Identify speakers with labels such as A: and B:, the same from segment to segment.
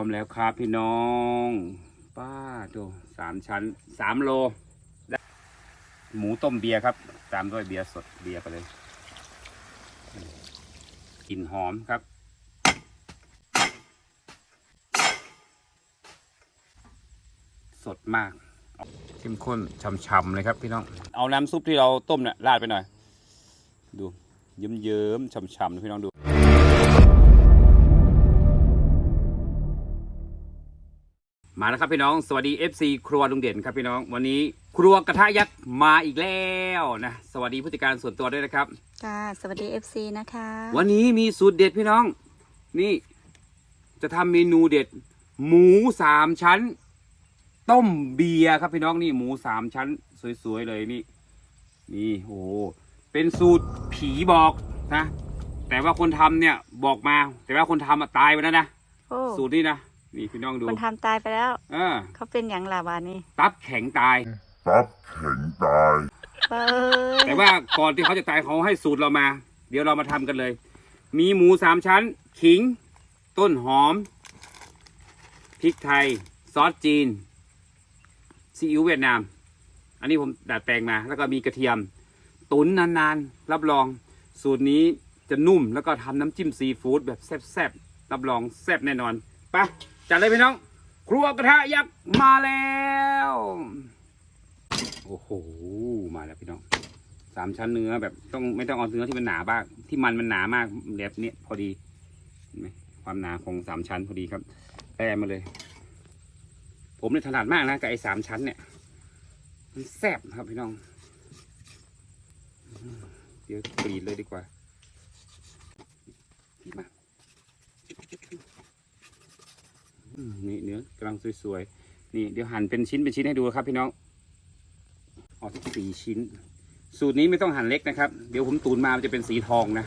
A: อมแล้วครับพี่น้อง ป้าโตสามชั้นสามโลและหมูต้มเบียร์ครับ ตามด้วยเบียร์สดเบียร์ไปเลยกลิ่นหอมครับสดมากเข้มข้นช่ำๆเลยครับพี่น้อง เอาน้ำซุปที่เราต้มเนี่ยราดไปหน่อย ดู เยิ้มๆช่ำๆนะพี่น้องดู มาแล้วครับพี่น้องสวัสดี FC ครัวลุงเด่นครับพี่น้องวันนี้ครัวกระทะยักษ์มาอีกแล้วนะสวัสดีผู้จัดการส่วนตัวด้วยนะครับ
B: ค่ะ สวัสดี FC นะคะ
A: วันนี้มีสูตรเด็ดพี่น้อง นี่จะทำเมนูเด็ด หมูสามชั้น ต้มเบียร์ครับพี่น้องนี่หมูสามชั้น สวยๆเลยนี่ นี่โอ้โหเป็นสูตรผีบอกนะ แต่ว่าคนทำเนี่ยบอกมา แต่ว่าคนทำอะตายไปแล้วนะ
B: โอ้
A: สูตรนี้นะ นี่พี่น้องดู
B: คนทำตายไปแล้ว
A: เออ
B: เขาเป็นอย่างลาวานี่
A: ตับแข็งตาย
C: ตับแข็งตาย
B: เปิด
A: แต่ว่าก่อนที่เขาจะตายเขาให้สูตรเรามา เดี๋ยวเรามาทำกันเลย มีหมูสามชั้น ขิง ต้นหอมพริกไทย ซอสจีนซีอิ๊วเวียดนาม อันนี้ผมดัดแปลงมา แล้วก็มีกระเทียม ตุ๋นนานๆ รับรอง สูตรนี้จะนุ่มแล้วก็ทำน้ำจิ้มซีฟู้ดแบบแซ่บๆ รับรองแซ่บแน่นอนไปะ จัดเลยพี่น้อง ครัวกระทะยักษ์มาแล้ว โอ้โห มาแล้วพี่น้องสามชั้นเนื้อแบบต้องไม่ต้องเอาเนื้อที่มันหนาบ้างที่มันมันหนามากแบบเนี้ยพอดีเห็นไหมความหนาของสามชั้นพอดีครับแปรมาเลย ผมเนี่ยถนัดมากนะกับไอ้สามชั้นเนี่ยมันแซ่บครับพี่น้องเดี๋ยวกรีดเลยดีกว่ากรีดมาอืม นี่เนื้อกำลังสวยๆ นี่เดี๋ยวหั่นเป็นชิ้นเป็นชิ้นให้ดูครับพี่น้องออกที่สี่ชิ้น สูตรนี้ไม่ต้องหั่นเล็กนะครับ เดี๋ยวผมตูนมามันจะเป็นสีทองนะ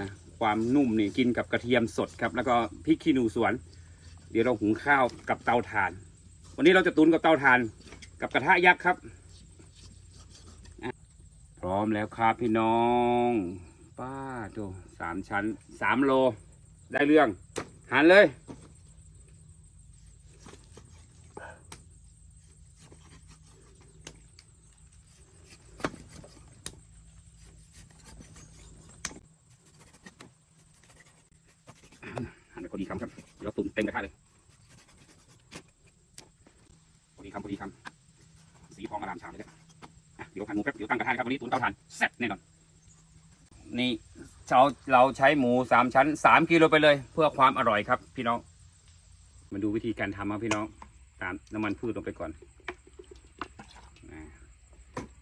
A: นะ ความนุ่มนี่กินกับกระเทียมสดครับ แล้วก็พริกขี้หนูสวน เดี๋ยวเราหุงข้าวกับเตาถ่าน วันนี้เราจะตุนกับเตาถ่าน กับกระทะยักษ์ครับ พร้อมแล้วครับพี่น้องป้าโตสามชั้นสามโล ได้เรื่อง หั่นเลย หั่นไปพ อดีคำครับเดี๋ยวตุ่มเต็มกระทะเลยพอดีคำพอดีคำสีทองอารามชามเลยเนี่ยอะเดี๋ยวหั่นหมูแป๊บเดี๋ยวตั้งกระทะครับวันนี้ตุ๋นเตาถ่านแซ่บแน่นอนนี่เราเราใช้หมูสามชั้นสามกิโลไปเลย เพื่อความอร่อยครับ พี่น้องมาดูวิธีการทำครับพี่น้องตามน้ำมันพืชลงไปก่อน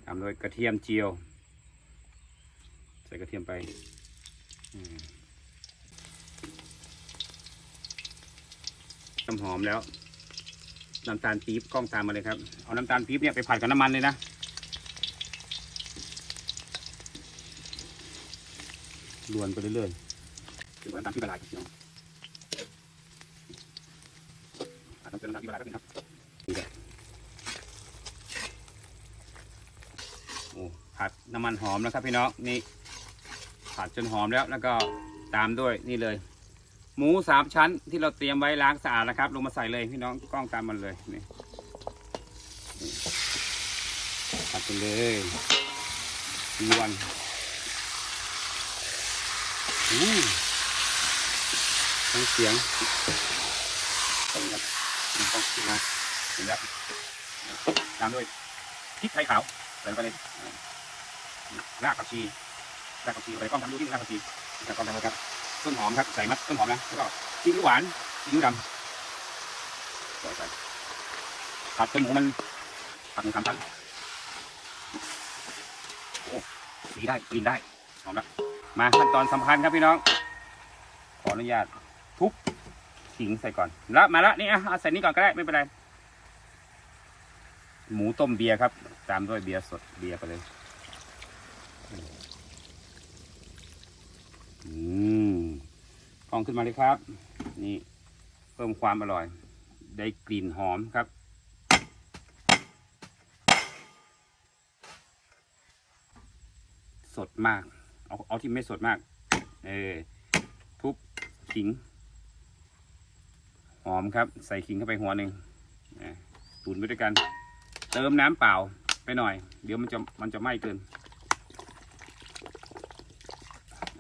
A: ตามด้วยกระเทียมเจียว ใส่กระเทียมไปอืม น้ำหอมแล้ว น้ำตาลปี๊บกล้องตามมาเลยครับ เอาน้ำตาลปี๊บเนี่ยไปผัดกับน้ำมันเลยนะลวนไปเรื่อยๆจนกว่าน้ำตาลปี๊บละลายครับพี่น้องผัดน้ำตาลปี๊บละลายแป๊บนึงครับนี่แหละโอ้ผัดน้ำมันหอมแล้วครับพี่น้องนี่ผัดจนหอมแล้วแล้วก็ตามด้วยนี่เลย หมูสามชั้นที่เราเตรียมไว้ล้างสะอาดนะครับ ลงมาใส่เลยพี่น้องกล้องตามมันเลยนี่นี่ผัดไปเลยดีวันอู้ฟังเสียงต้องครับต้องนะเห็นแล้วตามด้วยพริกไทยขาวใส่ลงไปเลยรากผักชีรากผักชีไปกล้องทำดูที่รากผักชีรากกล้องทำนะครับ ต้นหอมครับใส่มัดต้นหอมนะแล้วก็ซีอิ๊วหวานซีอิ๊วดำใส่ไปผัดจนหมูมันผัดหมูสามชั้นโอ้สีได้กินได้หอมแล้วมาขั้นตอนสำคัญครับพี่น้อง ขออนุญาตทุบขิงใส่ก่อนแล้วมาล้วนี่อะเอาใส่นี่ก่อนก็ได้ไม่เป็นไรหมูต้มเบียร์ครับ ตามด้วยเบียร์สดเบียร์ไปเลย อืม องขึ้นมาเลยครับ นี่เพิ่มความอร่อย ได้กลิ่นหอมครับ สดมาก เอาเอาที่ไม่สดมาก เออทุบขิง หอมครับ ใส่ขิงเข้าไปหัวหนึ่งอะตุ๋นไปด้วยกัน เติมน้ำเปล่าไปหน่อย เดี๋ยวมันจะมันจะไหม้เกิน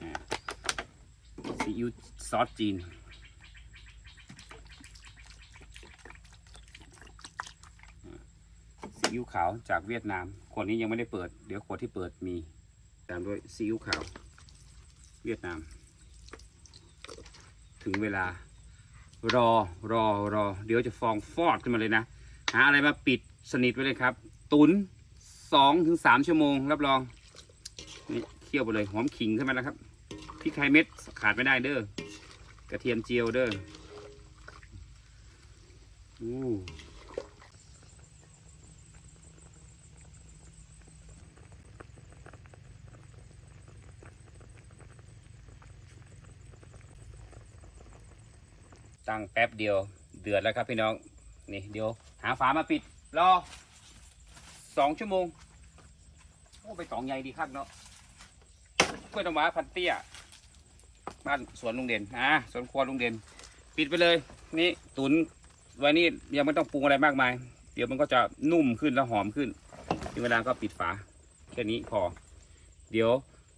A: อะซีอิ๊ว ซอสจีน ซีอิ๊วขาวจากเวียดนาม ขวดนี้ยังไม่ได้เปิด เดี๋ยวขวดที่เปิดมี ตามด้วยซีอิ๊วขาว เวียดนาม ถึงเวลา รอรอรอ เดี๋ยวจะฟองฟอดขึ้นมาเลยนะ หาอะไรมาปิดสนิทไว้เลยครับ ตุนสองถึงสามชั่วโมง รับรอง นี่เคี่ยวไปเลย หอมขิงขึ้นมาแล้วครับพริกไทยเม็ดขาดไม่ได้เด้อ กระเทียมเจียวเด้ออู้ตั้งแป๊บเดียวเดือดแล้วครับพี่น้อง นี่เดี๋ยว หาฝามาปิด รอสองชั่วโมง โอ้ ไปสองใหญ่ดีครับเนาะกล้วยน้ำว้าพันเตี้ย บ้านสวนลุงเด่นอ่าสวนครัวลุงเด่น ปิดไปเลย นี่ตุนไว้นี่ยังไม่ต้องปรุงอะไรมากมาย เดี๋ยวมันก็จะนุ่มขึ้นแล้วหอมขึ้นถึงเวลาก็ปิดฝาแค่นี้พอ เดี๋ยว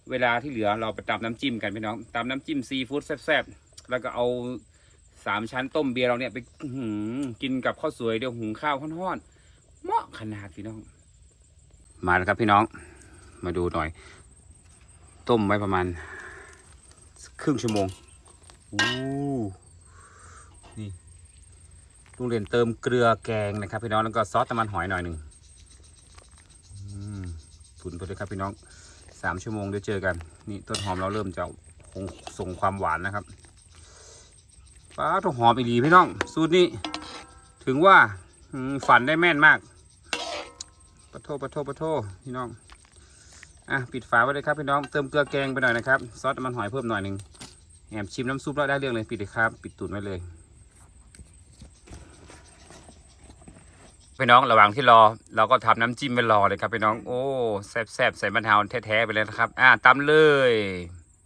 A: เวลาที่เหลือเราไปตำน้ำจิ้มกันพี่น้องตำน้ำจิ้มซีฟู้ดแซ่บๆแล้วก็เอาสามชั้นต้มเบียร์เราเนี่ยไปหือกินกับข้าวสวยเดี๋ยวหุงข้าวห้อนๆเหมาะขนาดพี่น้อง มาแล้วครับพี่น้อง มาดูหน่อย ต้มไว้ประมาณ ครึ่งชั่วโมงอู้นี่ลุงเรียนเติมเกลือแกงนะครับพี่น้องแล้วก็ซอสน้ำมันหอยหน่อยหนึ่งอืมตุ๋นไปเลยครับพี่น้องสามชั่วโมงเดี๋ยวเจอกัน นี่ต้นหอมเราเริ่มจะคงส่งความหวานนะครับปลาต้องหอมอีดีพี่น้อง สูตรนี้ ถึงว่าฝันได้แม่นมากปะโทปะโทปะโทพี่น้อง อะปิดฝาไว้เลยครับพี่น้องเติมเกลือแกงไปหน่อยนะครับซอสมันหอยเพิ่มหน่อยหนึ่งแหมชิมน้ำซุปแล้วได้เรื่องเลยปิดเลยครับ ปิดตุนไว้เลยพี่น้องระหว่างที่รอเราก็ทำน้ำจิ้มไปรอเลยครับพี่น้องโอ้แซ่บๆใส่มะนาวแท้ๆไปเลยนะครับ อะตำเลย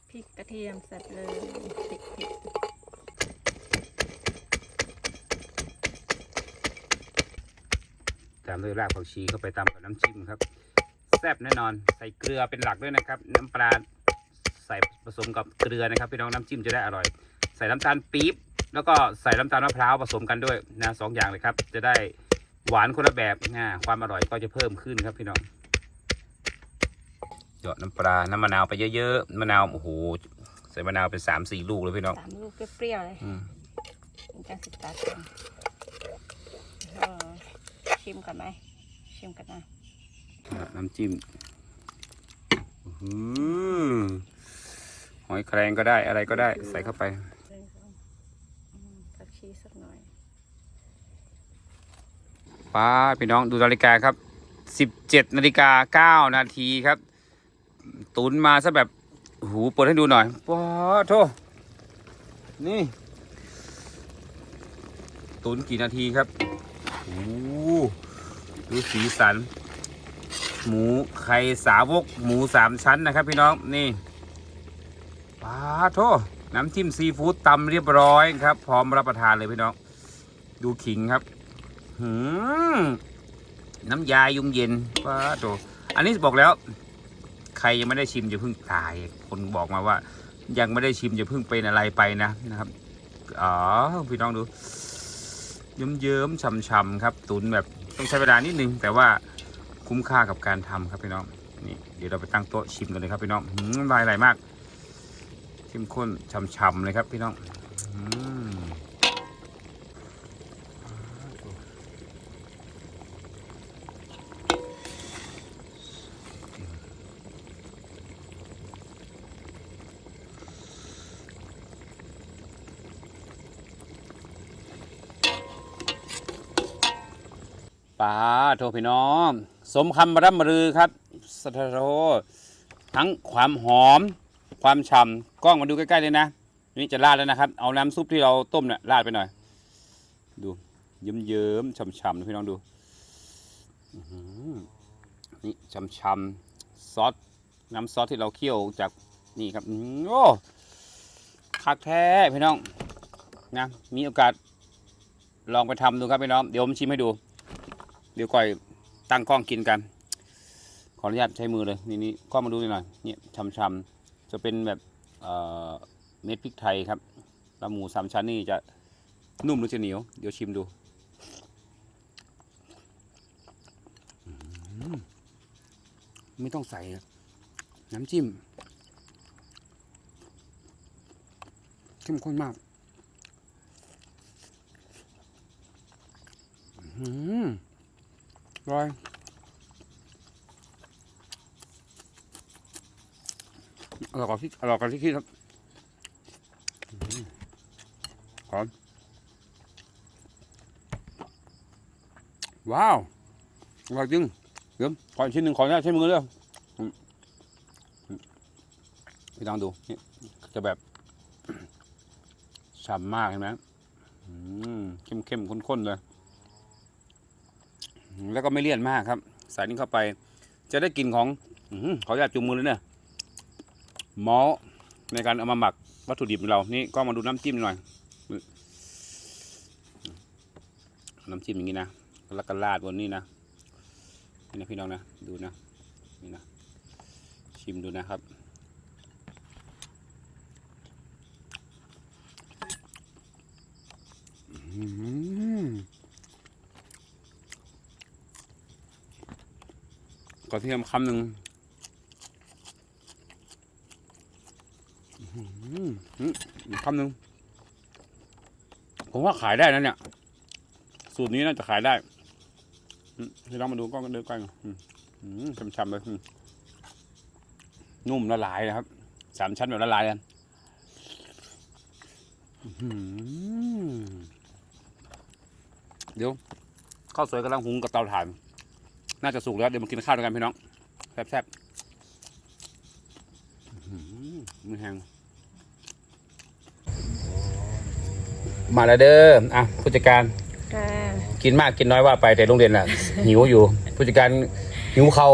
B: พริกกระเทียมเสร็จเลยพริกพริก
A: ตามด้วยรากผักชีเข้าไปตามกับน้ำจิ้มครับ แซ่บแน่นอน ใส่เกลือเป็นหลักด้วยนะครับ น้ำปลาใส่ผสมกับเกลือนะครับพี่น้องน้ำจิ้มจะได้อร่อย ใส่น้ำตาลปี๊บแล้วก็ใส่น้ำตาลมะพร้าวผสมกันด้วยนะสองอย่างเลยครับ จะได้หวานคนละแบบนะความอร่อยก็จะเพิ่มขึ้นครับพี่น้องหยอดน้ำปลา น้ำมะนาวไปเยอะๆมะนาวโอ้โหใส่มะนาวเป็นสามสี่ลูกเลยพี่น้อง
B: สามลูกเปรี้ยวๆเลย
A: อืม
B: เป็นการศึกษากันเออชิมกันไหมชิมกันนะ
A: อะ น้ำจิ้มอื้อหือหอยแครงก็ได้อะไรก็ได้ใส่เข้าไป
B: อืมผักชีสักหน่อย
A: ป้าดพี่น้องดูนาฬิกาครับสิบเจ็ดนาฬิกาเก้านาทีครับ ตุนมาซะแบบหูเปิดให้ดูหน่อยป้าดโทนี่ ตุนกี่นาทีครับโอ้ดูสีสัน หมูไข่สาวก หมูสามชั้นนะครับ พี่น้องนี่ป้าโทน้ำจิ้มซีฟู้ดตำเรียบร้อยครับ พร้อมรับประทานเลยพี่น้อง ดูขิงครับหืมน้ำยายุ่งเย็นป้าโตอันนี้บอกแล้ว ใครยังไม่ได้ชิมอย่าเพิ่งตาย คนบอกมาว่า ยังไม่ได้ชิมอย่าเพิ่งเป็นอะไรไปนะนะครับอ๋อพี่น้องดูเยิ้มเยิ้มๆช่ำๆครับ ตุนแบบต้องใช้เวลานิดนึงแต่ว่า คุ้มค่ากับการทำครับพี่น้องนี่เดี๋ยวเราไปตั้งโต๊ะชิมกันเลยครับพี่น้องหืมน้ำลายไหลมากเข้มข้นช่ำๆเลยครับพี่น้องป้าโทพี่น้อง สมคำร่ำรือครับสะโททั้งความหอม ความฉ่ำกล้องมาดูใกล้ๆเลยนะ นี่จะราดแล้วนะครับ เอาน้ำซุปที่เราต้มเนี่ยราดไปหน่อย ดูเยิ้มๆฉ่ำๆนะพี่น้องดูอือหือนี่ฉ่ำๆซอสน้ำซอสที่เราเคี่ยวจากนี่ครับอื้อโอ้คักแท้พี่น้องนะมีโอกาสลองไปทำดูครับพี่น้อง เดี๋ยวผมชิมให้ดู เดี๋ยวก่อย ตั้งกล้องกินกัน ขออนุญาตใช้มือเลยนี่นี่ก็มาดูหน่อยเนี่ยช้ำๆจะเป็นแบบเม็ดพริกไทยครับแล้วหมูสามชั้นนี่จะนุ่มหรือจะเหนียว เดี๋ยวชิมดูไม่ต้องใส่น้ำจิ้มเข้มข้นมากอื้อหืออ ร่อยอร่อยกว่าที่อร่อยกว่าที่คิดครับอืมหอมว้าวอร่อยจริงเดี๋ยวขออีกชิ้นหนึ่งขออนุญาตใช้มือเลยอืมอืมพี่ลองดูนี่จะแบบฉ่ำมากเห็นไหมอืมเข้มเข้มข้นๆเลย แล้วก็ไม่เลี่ยนมากครับ ใส่นี่เข้าไป จะได้กลิ่นของอขออนุญาตจุ่มมือเลยเนี่ยมอในการเอามาหมักวัตถุดิบของเรา นี่ก็มาดูน้ำจิ้มหน่อย น้ำจิ้มอย่างนี้นะ แล้วก็ราดบนนี้นะ นี่นะพี่น้องนะ ดูนะ นี่นะ ชิมดูนะครับ อื้อหือ กระเทียมคำหนึ่งคำหนึ่งผมว่าขายได้นะเนี่ย สูตรนี้น่าจะขายได้อืมให้ลองมาดูกล้องกันเดินใกล้ๆช้ำๆเลยนุ่มละลายนะครับ สามชั้นแบบละลายกันเดี๋ยวข้าวสวยกำลังหุงกับเตาถ่าน น่าจะสุกแล้วเดี๋ยวมากินข้าวด้วยกันพี่น้องแซ่บๆอื้อหือมือแห้งมาแล้วเด้ออะผู้จัดการ
B: ค่ะ
A: กินมากกินน้อยว่าไปแต่โรงเรียนน่ะ หิวอยู่ผู้จัดการหิวเขา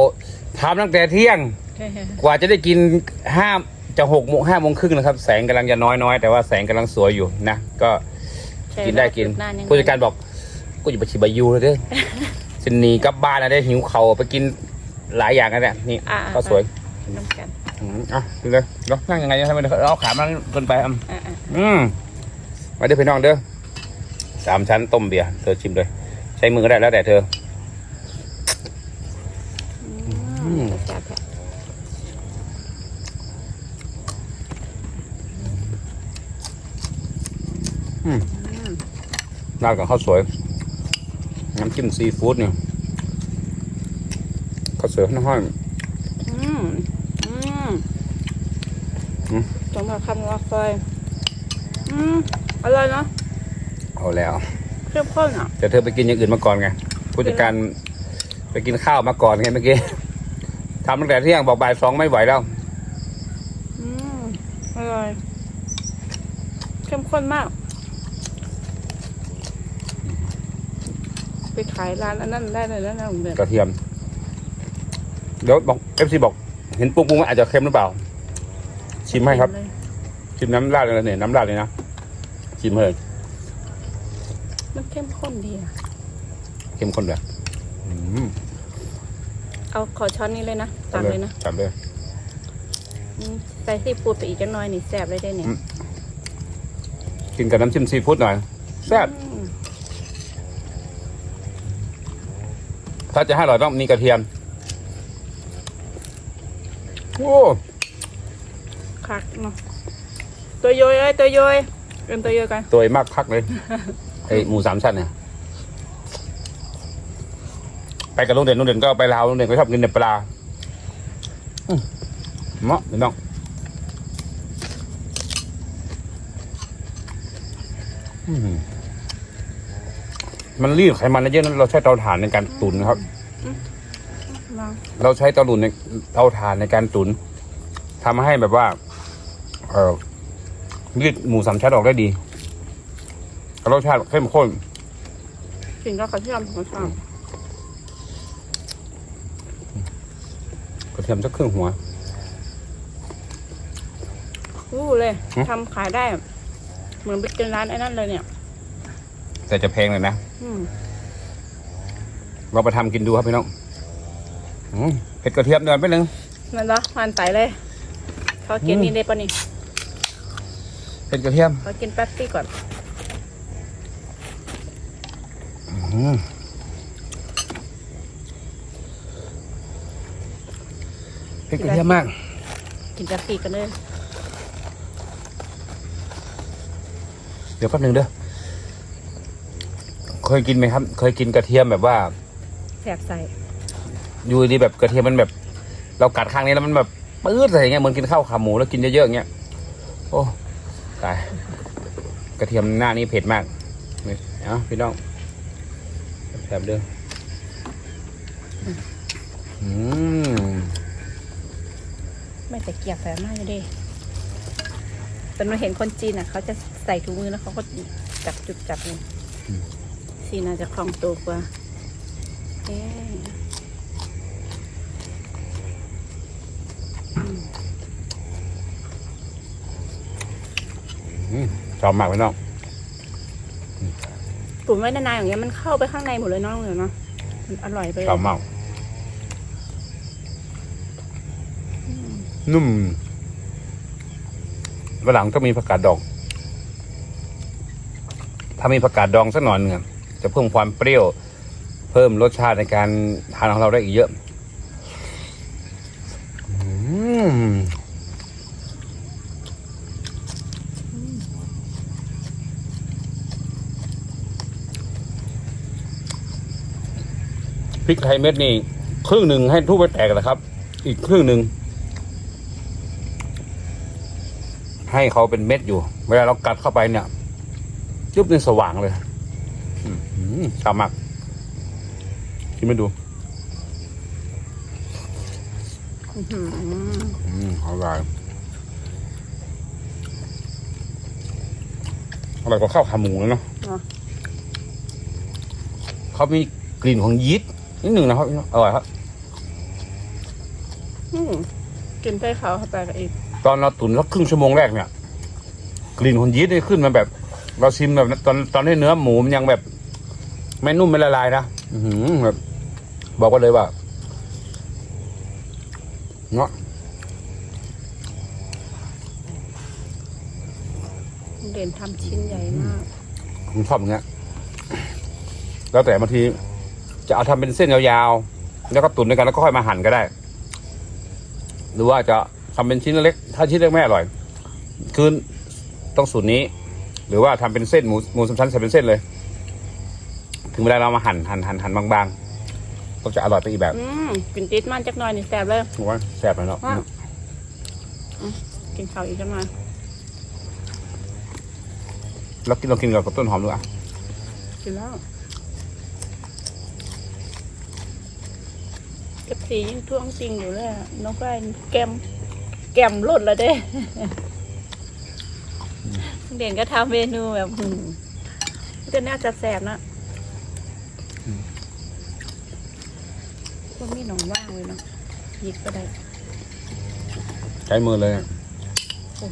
A: ทำตั้งแต่เที่ยง กว่าจะได้กินห้าจะหกโมงห้าโมงครึ่งนะครับ แสงกำลังจะน้อยน้อยๆแต่ว่าแสงกำลังสวยอยู่นะก็กินได้กินผู้จัดการบอกกูจะไปชิบายูเลยเด้อ สิหนีกลับบ้านแล้วได้หิวเขาไปกินหลายอย่างกันเนี่ยนี่
B: อ่า
A: ก็สวย
B: น้ำกัน
A: อืมอะกินเลยแล้วนั่งยังไงทำไมเราขามันเกินไปอะ
B: อ่าอ่า
A: อืมมาเด้อพี่น้องเด้อสามชั้นต้มเบียร์เธอชิมเลย ใช้มือก็ได้แล้วแต่เธอ
B: อืมแซ่บแท้
A: อืม
B: อืม
A: ราดกับข้าวสวย น้ำจิ้มซีฟู้ดเนี่ยข้าวสวยน้ำห้อย
B: อืมอืม
A: อืม
B: สมกับคำว่าไฟอืมอร่อยเนาะ
A: เอาแล้ว
B: เข้มข้นอะ
A: แต่เธอไปกินอย่างอื่นมาก่อนไงผู้จัดการไปกินข้าวมาก่อนไงเมื่อกี้ทำตั้งแต่เที่ยงบอกบ่ายสองไม่ไหวแล้ว
B: อืมอร่อย เข้มข้นมาก ไปขายร้านอันนั้นได้เลยนะนะผมเด็ด
A: กระเทียม เดี๋ยวบอกเอฟซีบอก เห็นปรุงปรุงอาจจะเค็มหรือเปล่า ชิมให้ครับ ชิมน้ำราดเลยเนี่ยน้ำราดเลยนะชิมเลย
B: มันเข้มข้นดีอะ
A: เข้มข้นเลยอืม
B: เอาขอช้อนนี้เลยนะตักเลยนะ
A: จับเลย
B: อืมใส่ซีฟู้ดไปอีกจังน้อยนี่แซ่บเลยได้เนี่ย
A: อืมกินกับน้ำจิ้มซีฟู้ดหน่อยแซ่บ
B: อืม
A: ถ้าจะให้อร่อยต้องมีกระเทียมโอ้
B: คักเนาะตัวโยยเอ้ยตัวโยยเป็นตัวโยยกัน
A: ตัวมากคักเลยไอหมูสามชั้นเนี่ยไปกับลุงเด่นลุงเด่นก็ไปลาวลุงเด่นก็ชอบกินเนื้อปลาอืมเหมาะพี่น้องอืม มันรีดไขมันเยอะนั้นเราใช้เตาถ่านในการตุ๋นครับ
B: มา
A: เราใช้เตาตุ๋นในเตาถ่านในการตุ๋นทำให้แบบว่า เออรีดหมูสามชั้นออกได้ดีรสชาติเข้มข้น
B: กินก็กระเทียมกระเทียม
A: กระเทียมสักครึ่งหัว
B: รู้เลย
A: หืม
B: ทำขายได้ เหมือนไปกินร้านไอ้นั่นเลยเนี่ย
A: แต่จะแพงเลยนะ
B: อืม
A: เราไปทำกินดูครับพี่น้องอืมเผ็ดกระเทียมเดินไปหนึ่ง
B: มันเหรอมันไตเลยเขากิน
A: อืม
B: นี่ได้ปะนี่
A: เผ็ดกระเทียม
B: เขากินแป๊บซี่ก่อน
A: อืมเผ็ดกระเทียมมาก
B: กินแป๊บซี่กันเลย
A: เดี๋ยวแป๊บหนึ่งเด้อ เคยกินไหมครับ เคยกินกระเทียมแบบว่า
B: แสบใส่
A: อยู่ดีแบบกระเทียมมันแบบ เรากัดข้างนี้แล้วมันแบบปื้ดอะไรอย่างเงี้ยเหมือนกินข้าวขาหมูแล้วกินเยอะๆอย่างเงี้ยโอ้ตายกระเทียมหน้านี้เผ็ดมากนี่เอ้าพี่น้องแถบเด้ออืม
B: ไม่แต่เกียบแฝงมากอยู่ดิแต่เราเห็นคนจีนอะ เขาจะใส่ถุงมือแล้วเขาก็จับจุดจับเลย ซีน่าจะคล่องตัวกว่าเอ๊ะอืม
A: อืมชอบมากพี่น้อง
B: ตุ๋นไว้นานๆอย่างเงี้ยมันเข้าไปข้างในหมดเลยเนาะเหมือนเนาะมันอร่อยไปเลย
A: ชอบมากนุ่มวันหลังก็มีผักกาดดอง ถ้ามีผักกาดดองสักหน่อยหนึงอะ จะเพิ่มความเปรี้ยว เพิ่มรสชาติในการทานของเราได้อีกเยอะพริกไทยเม็ดนี่ครึ่งหนึ่งให้ทุบไปแตกนะครับ อีกครึ่งหนึ่งให้เขาเป็นเม็ดอยู่ เวลาเรากัดเข้าไปเนี่ยยุบในสว่างเลย ชอบมากกินไม่ดู
B: อื้อหือ
A: อืมอร่อยอร่อยกว่าข้าวขาหมูเลยเนาะ
B: เนาะ
A: เขามีกลิ่นของยีสต์นิดหนึ่งนะครับอร่อยครับ
B: อืมกินไปเขาเข้าไปกับอีก
A: ตอนเราตุ๋นสักครึ่งชั่วโมงแรกเนี่ย กลิ่นของยีสต์นี่ขึ้นมาแบบ เราชิมแบบตอนตอนที่เนื้อหมูมันยังแบบ ไม่นุ่มไม่ละลายนะอื้อหือแบบบอกว่าเลยว่าเนาะ
B: เด่นทำชิ้นใหญ่มาก
A: ผมชอบอย่างเงี้ย แล้วแต่บางที จะเอาทำเป็นเส้นยาวๆ แล้วก็ตุ๋นด้วยกันแล้วก็ค่อยมาหั่นก็ได้ หรือว่าจะทำเป็นชิ้นเล็ก ถ้าชิ้นเล็กไม่อร่อย คือต้องสูตรนี้ หรือว่าทำเป็นเส้นหมูหมูสามชั้นใส่เป็นเส้นเลย ถึงเวลาเรามาหั่นหั่นหั่นหั่นบางๆ ก็จะอร่อยไปอีกแบบ
B: อืมกินติดมันจักหน่อยนี่แสบเลย
A: ผมว่าแซ่บหน่อยเนาะ
B: อะกินข้าวอีกจักหน่อย
A: แล้วกินเรากินกับต้นหอมด้วยอะ
B: กินแล้วเก็บสียิ่งท่วงจริงอยู่เลยอะน้องไก่แกมแกมหลุดแล้วเด้เด่นก็ทำเมนูแบบหืมก็น่าจะแสบนะ ก็มีหนองว่างเลยเนาะหยิกก็ได้
A: ใช้มือเลยอะ
B: โอ้ย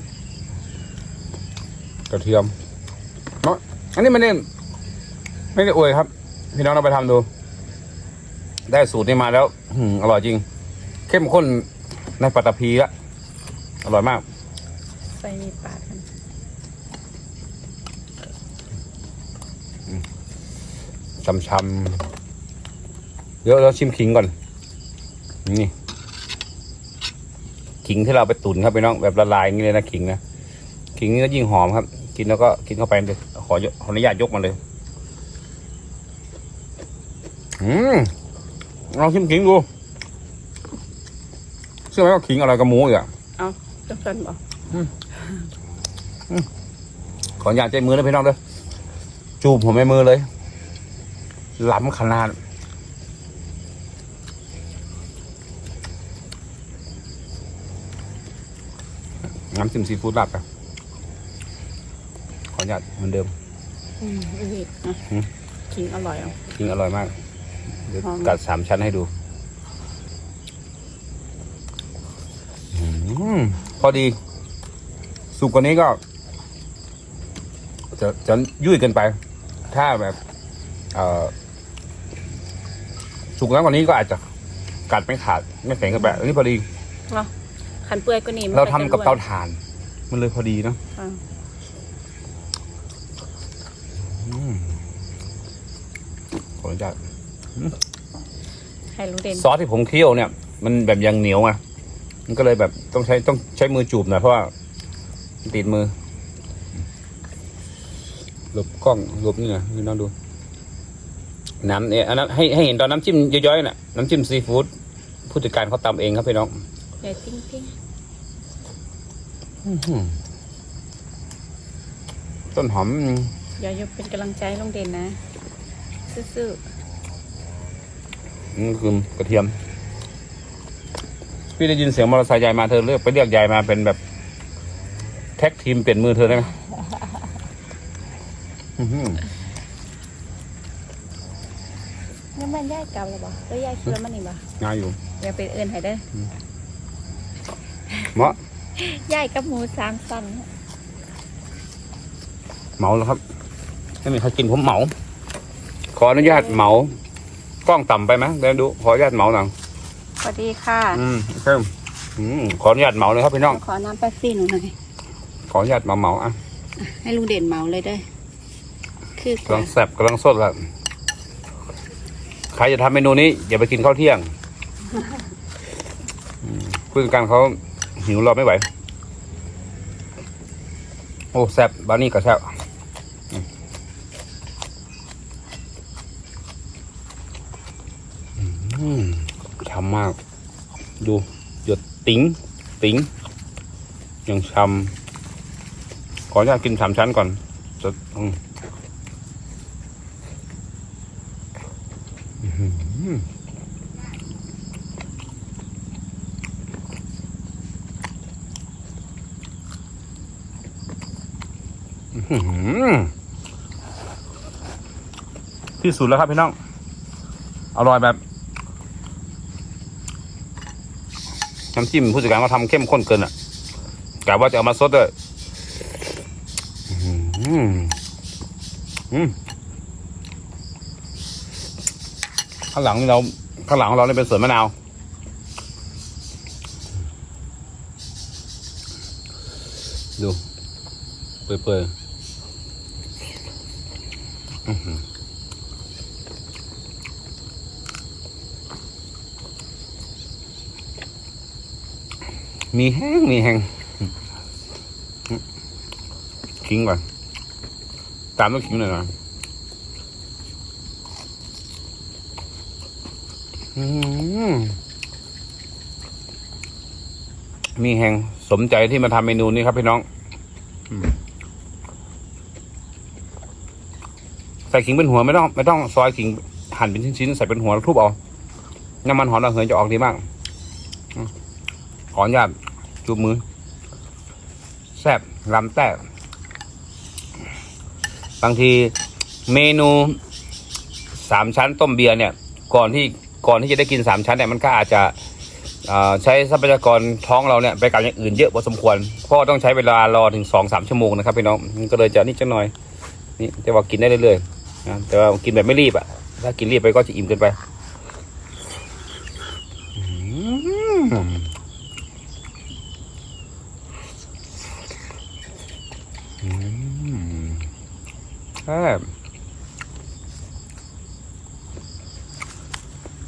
A: กระเทียมเนาะอันนี้ไม่ได้ไม่ได้อวยครับ พี่น้องเราไปทำดู ได้สูตรนี้มาแล้วอืมอร่อยจริง เข้มข้นในปัตตภีละอร่อยมาก
B: ใส่ในปากกัน
A: ช้ำๆ เดี๋ยวเราชิมขิงก่อน นี่ ขิงที่เราไปตุ๋นครับพี่น้องแบบละลายอย่างนี้เลยนะขิงนะขิงนี่ก็ยิ่งหอมครับ กินแล้วก็กินเข้าไปเลยขอยกขออนุญาตยกมาเลย อืมลองชิมขิงดูเชื่อไหมว่าขิงอร่อยกับหมูอีกอะ
B: เอาจังสันบอก
A: ขออนุญาตใจมือนะพี่น้องเด้อจูบผมในมือเลยล้ำขนาด น้ำจิ้มซีฟู้ดราดไปขออนุญาตเหมือนเดิม
B: อืมอีกนะ
A: อืม
B: ขิงอร่อยอะ
A: จริงอร่อยมากเดี๋ยว
B: หอม
A: กัดสามชั้นให้ดูอืมพอดี สุกกว่านี้ก็ จะจะยุ่ยเกินไป ถ้าแบบ เอ่อ สุกแล้วกว่านี้ก็อาจจะกัดไม่ขาด ไม่แข็งกับแบบอันนี้พอดี
B: เนาะ ขันเปื่อยก็นี่มัน
A: เราทำกับเตา
B: จะ
A: ถ่าน มันเลยพอดีเนาะ
B: อ่า
A: อืมขออนุญาต
B: ให้รู้เด่น
A: ซอสที่ผมเคี่ยวเนี่ย มันแบบยังเหนียวไงมันก็เลยแบบต้องใช้ต้องใช้มือจูบหน่อยเพราะว่ามันติดมือหลบกล้องหลบนี่นะนี่น้องดู น้ำเนี่ยอันนั้นให้ให้เห็นตอนน้ำจิ้มย้อยๆน่ะน้ำจิ้มซีฟู้ดผู้จัดการเขาตำเองครับพี่น้อง
B: เดี๋ยวติ้งติ้ง
A: อื้อหือต้นหอม
B: อย่ายกเป็นกำลังใจให้ลุงเด่นนะ ซื่อ
A: นี่คือกระเทียม พี่ได้ยินเสียงมอเตอร์ไซค์ยายมาเธอเลือกไปเรียกยายมาเป็นแบบ แท็กทีมเปลี่ยนมือเธอได้ไหมอื้อหือ
B: ๆนี่มันย่ายเก่าหรือเปล่าแล้วย่ายคิดว่ามันนี่บ่
A: ง่ายอยู่
B: อย่าเป็นเอื่นให้เด้อ
A: เหมาะ
B: ย่ายกับหมูสามสัน
A: เหมาแล้วครับไม่มีใครกินผมเหมา ขออนุญาตเหมากล้องต่ำไปไหมเดี๋ยวดูขออนุญาตเหมาหน่อย
B: สวัสดีค่ะ
A: อืมโอเคอืมขออนุญาตเหมาเลยครับพี่น้อง
B: ขอน้ำแป๊บซี่หนูหน่อย
A: ขออนุญาตเหมาเหมาอะ
B: ให้ลุงเด่นเมาเลยเด้อคือกำ
A: ลั
B: ว่า
A: งแซ่บกำลังสดแล้วใครจะทำเมนูนี้ อย่าไปกินข้าวเที่ยงอืมผู้จัดการเขา หิวรอไม่ไหว โอ้แซ่บบานี่ก็แซ่บอืมอืมช้ำมาก ดู หยดติ๋งติ๋งยังช้ำขออนุญาตกินสามชั้นก่อนจะอืม อื้อหือ ที่สุดแล้วครับพี่น้อง อร่อยแบบ น้ำจิ้มผู้จัดการเขาทำเข้มข้นเกินอะกะว่าจะเอามาซดเลยข้างหลังนี่เราข้างหลังของเราเนี่ยเป็นสวนมะนาวดูเปื่อยๆ มีแห้งมีแห้งขิงก่อนตามด้วยขิงหน่อยนะมมีแห้งสมใจที่มาทำเมนูนี้ครับพี่น้อง ส่ขิงเป็นหัวไม่ต้องไม่ต้องซอยขิงหั่นเป็นชิ้นๆใส่เป็นหัวแล้วทุบเอาน้ำมันหอมระเหยจะออกดีมากอืมขออนุญาตจูบมือแซ่บลำแต้บางทีเมนูสามชั้นต้มเบียร์เนี่ย ก่อนที่ก่อนที่จะได้กินสามชั้นเนี่ยมันก็อาจจะใช้ทรัพยากรท้องเราเนี่ยไปกับอย่างอื่นเยอะพอสมควรเพราะต้องใช้เวลารอถึงสองสามชั่วโมงนะครับพี่น้องก็เลยจะนิดจังหน่อยนี่แต่ว่ากินได้เรื่อยๆ นะแต่ว่ากินแบบไม่รีบอะ ถ้ากินรีบไปก็จะอิ่มเกินไปอืมอืมแซ่บ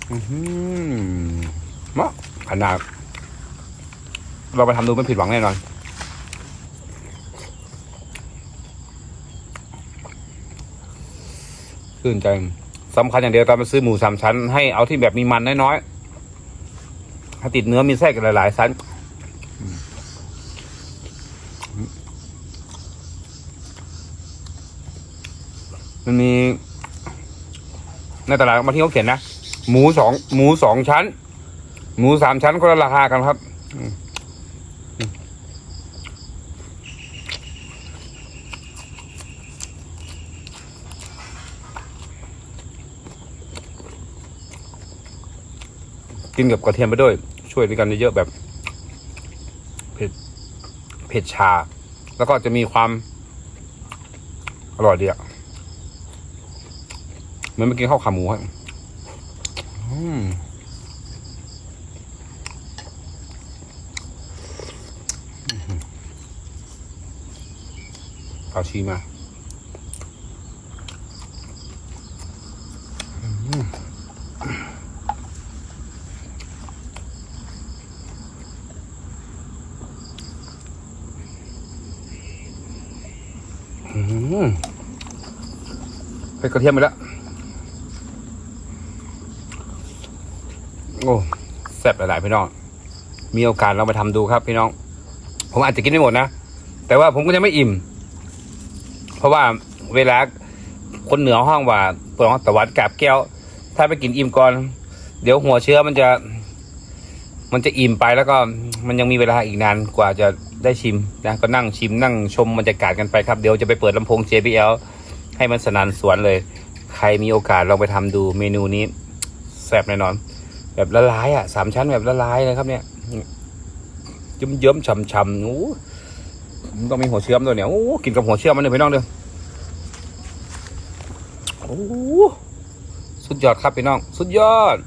A: อื้อหือมะขนาด เราไปทำดูไม่ผิดหวังแน่นอนื่นใจสำคัญอย่างเดียวตอนไปซื้อหมูสามชั้น ให้เอาที่แบบมีมันน้อยๆให้ติดเนื้อมีไส้กันหลายๆชั้นมันมีในตลาดบางที่เขาเขียนนะ หมูสองหมูสองชั้น หมูสามชั้นก็ราคากันครับ กินกับกระเทียมไปด้วย ช่วยด้วยกันเยอะๆแบบเผ็ดเผ็ดชา แล้วก็จะมีความ อร่อยดีอะเหมือนเมื่อกี้ข้าวขาหมูฮะอืมเอาชีมา ไปกระเทียมไปแล้ว โอ้แซ่บหลายๆพี่น้อง มีโอกาสเราไปทำดูครับพี่น้อง ผมอาจจะกินไม่หมดนะ แต่ว่าผมก็จะไม่อิ่ม เพราะว่าเวลาคนเหนือห้องว่าเปิดห้องตะวัดกาบแก้ว ถ้าไปกินอิ่มก่อน เดี๋ยวหัวเชื้อมันจะ มันจะอิ่มไปแล้วก็มันยังมีเวลาอีกนานกว่าจะได้ชิมนะก็นั่งชิมนั่งชมบรรยากาศกันไปครับ เดี๋ยวจะไปเปิดลำโพง JBL ให้มันสนานสวนเลย ใครมีโอกาสลองไปทำดูเมนูนี้แซ่บแน่นอน แบบละลายอะสามชั้นแบบละลายเลยครับ เนี่ยเยิ้มเยิ้มๆฉ่ำๆโอ้มันต้องมีหัวเชื่อมด้วยเนี่ยโอ้กินกับหัวเชื่อมมันเลยพี่น้องเด้อโอ้สุดยอดครับพี่น้อง สุดยอด